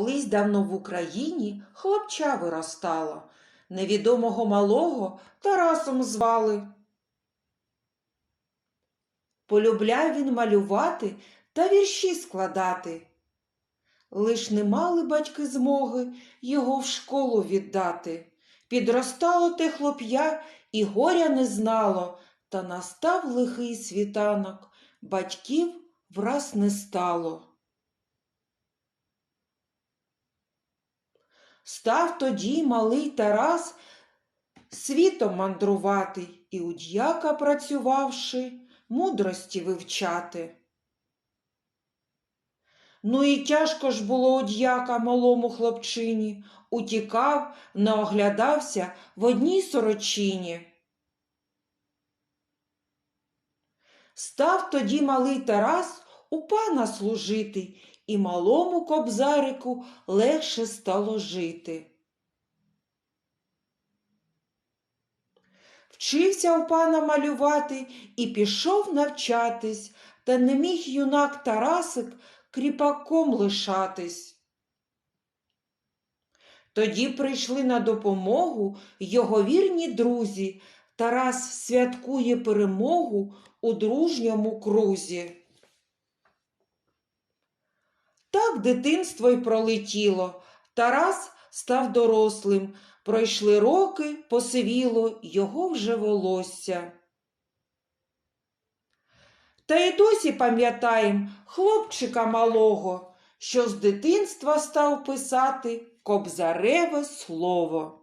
Колись давно в Україні хлопча виростало, невідомого малого Тарасом звали. Полюбляв він малювати та вірші складати. Лиш не мали батьки змоги його в школу віддати. Підростало те хлоп'я і горя не знало, та настав лихий світанок, батьків враз не стало. Став тоді малий Тарас світом мандрувати і у дяка працювавши, мудрості вивчати. Ну і тяжко ж було у дяка малому хлопчині, утікав, наоглядався в одній сорочині. Став тоді малий Тарас у пана служити, і малому кобзарику легше стало жити. Вчився у пана малювати і пішов навчатись, та не міг юнак Тарасик кріпаком лишатись. Тоді прийшли на допомогу його вірні друзі. Тарас святкує перемогу у дружньому крузі. Так дитинство й пролетіло. Тарас став дорослим. Пройшли роки, посивіло його вже волосся. Та й досі пам'ятаєм хлопчика малого, що з дитинства став писати кобзареве слово.